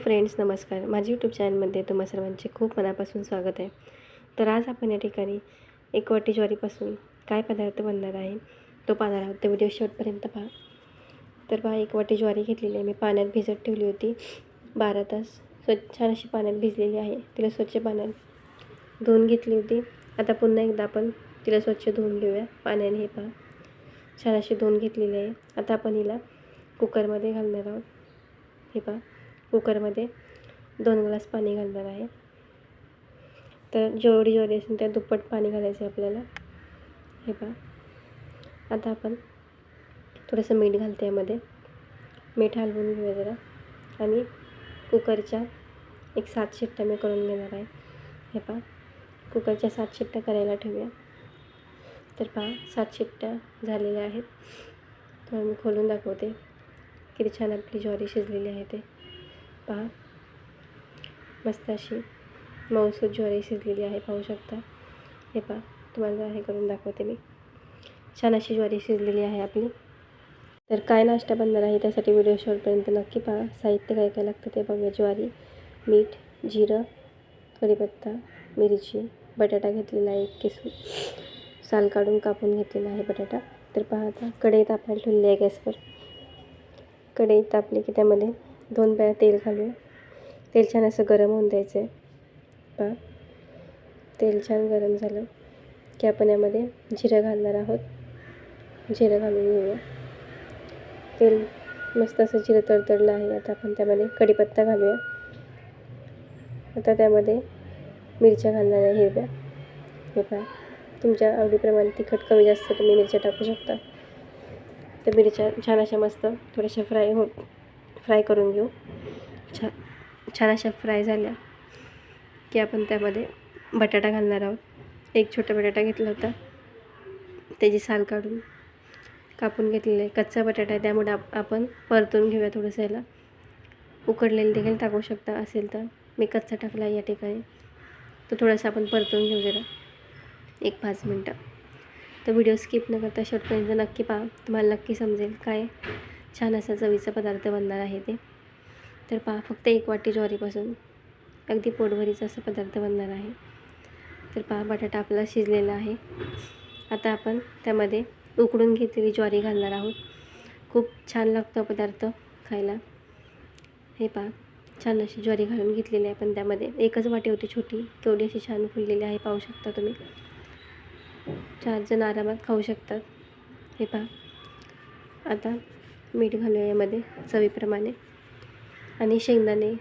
Friends नमस्कार. माझ्या YouTube चॅनलमध्ये तुम्हा सर्वांचे खूप मनापासून स्वागत आहे. तर आज आपण या ठिकाणी एक वाटी ज्वारीपासून काय पदार्थ बनणार आहे तो पाहणार आहोत. तर व्हिडिओ शेवटपर्यंत पहा. तर पहा एक वाटी ज्वारी घेतलेली आहे. मी पाण्यात भिजत ठेवली होती. बारा तास स्वच्छ छान अशी पाण्यात भिजलेली आहे. तिला स्वच्छ पाण्यात धुवून घेतली होती. आता पुन्हा एकदा आपण तिला स्वच्छ धुवून घेऊया. पाण्याने हे पहा. छान अशी धुवून घेतलेली आहे. आता आपण हिला कुकरमध्ये घालणार आहोत. हे पहा. कुकरमध्ये दोन ग्लास पाणी घालणार आहे. तर जेवढी ज्वारी असेल त्या दुप्पट पाणी घालायचं आहे आपल्याला. हे पहा. आता आपण थोडंसं मीठ घालते यामध्ये. मीठ हलवून घेऊया जरा. आणि कुकरच्या एक सात शिट्ट्या मी करून घेणार आहे. हे पहा. कुकरच्या सात शिट्ट्या करायला ठेवूया. तर पहा सात शिट्ट्या झालेल्या आहेत. तर मी खोलून दाखवते किती छान आपली ज्वारी शिजलेली आहे ते. पहा. मस्त अशी मऊसूद ज्वारी शिजलेली आहे पाहू शकता. हे पहा तुम्हाला हे करून दाखवते मी. छान अशी ज्वारी शिजलेली आहे आपली. तर काय नाश्ता बनणार आहे त्यासाठी व्हिडिओ शॉर्टपर्यंत नक्की पहा. साहित्य काय काय लागतं ते बघूया ज्वारी मीठ जिरं कढीपत्ता मिरची बटाटा घेतलेला आहे एक किसून साल काढून कापून घेतलेला आहे बटाटा. तर पहा आता कढई तापायला ठेवलेली आहे गॅसवर. कढई तापली की त्यामध्ये दोन बया तेल घालूया तेल छान असं गरम होऊन द्यायचं आहे पहा. तेल छान गरम झालं की आपण यामध्ये जिरं घालणार आहोत. जिरं घालून घेऊया. तेल मस्त असं जिरं तडतडलं आहे. आता आपण त्यामध्ये कढीपत्ता घालूया. आता त्यामध्ये मिरच्या घालणार आहे हिरव्या. हे पहा. तुमच्या आवडीप्रमाणे तिखट कमी जास्त तुम्ही मिरच्या टाकू शकता. तर मिरच्या छान अशा मस्त थोड्याशा फ्राय होत फ्राय करून घेऊ. छान छान अशा फ्राय झाल्या की आपण त्यामध्ये बटाटा घालणार आहोत. एक छोटा बटाटा घेतला होता. त्याची साल काढून कापून घेतलेले आहे कच्चा बटाटा आहे. त्यामुळे आप आपण परतून घेऊया थोडंसं याला. उकडलेलं देखील टाकू शकता असेल तर. मी कच्चा टाकला या ठिकाणी. तो थोडासा आपण परतून घेऊ जरा. एक पाच मिनटं. तर व्हिडिओ स्किप न करता शेवटपर्यंत नक्की पहा. तुम्हाला नक्की समजेल काय छान असा चवीचा पदार्थ बनणार आहे ते. तर पहा फक्त एक वाटी ज्वारीपासून अगदी पोटभरीचा असा पदार्थ बनणार आहे. तर पहा बटाटा आपला शिजलेला आहे. आता आपण त्यामध्ये उकडून घेतलेली ज्वारी घालणार आहोत. खूप छान लागतो पदार्थ खायला. हे पहा छान अशी ज्वारी घालून घेतलेली आहे पण त्यामध्ये. एकच वाटी होती छोटी तेवढी अशी छान फुललेली आहे पाहू शकता तुम्ही. चार जण आरामात खाऊ शकतात. हे पहा. आता मीठ घालूया यामध्ये चवीप्रमाणे आणि शेंगदाणे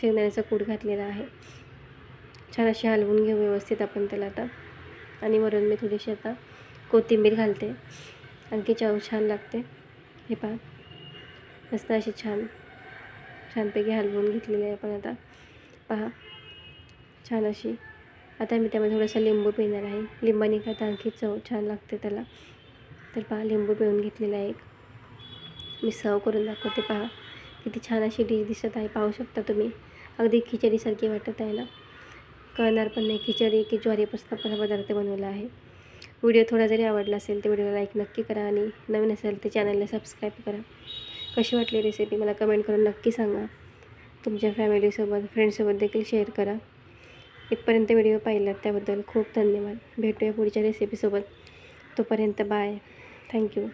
शेंगदाण्याचा कूट घातलेला आहे. छान असे हलवून घेऊ व्यवस्थित आपण त्याला आता. आणि वरून मी थोडीशी आता कोथिंबीर घालते. आणखी चव छान लागते. हे पहा. मस्त अशी छान छानपैकी हलवून घेतलेली आहे आपण आता. पहा. छान अशी. आता मी त्यामध्ये थोडंसं लिंबू पिणार आहे. लिंबाने खात आणखी चव छान लागते त्याला. तर पहा लिंबू पिळून घेतलेला आहे एक. मी सर्व करून दाखवते पहा. किती छान अशी डिश दिसत आहे पाहू शकता तुम्ही. अगदी खिचडीसारखी वाटत आहे ना. कळणार पण नाही खिचडी की ज्वारीपासून आपण हा पदार्थ बनवला आहे. व्हिडिओ थोडा जरी आवडला असेल तर व्हिडिओला लाईक नक्की करा आणि नवीन असेल तर चॅनलला सबस्क्राईब करा. कशी वाटली रेसिपी मला कमेंट करून नक्की सांगा. तुमच्या फॅमिलीसोबत फ्रेंड्ससोबत देखील शेअर करा. इथपर्यंत व्हिडिओ पाहिलात त्याबद्दल खूप धन्यवाद. भेटूया पुढच्या रेसिपीसोबत तोपर्यंत बाय थँक्यू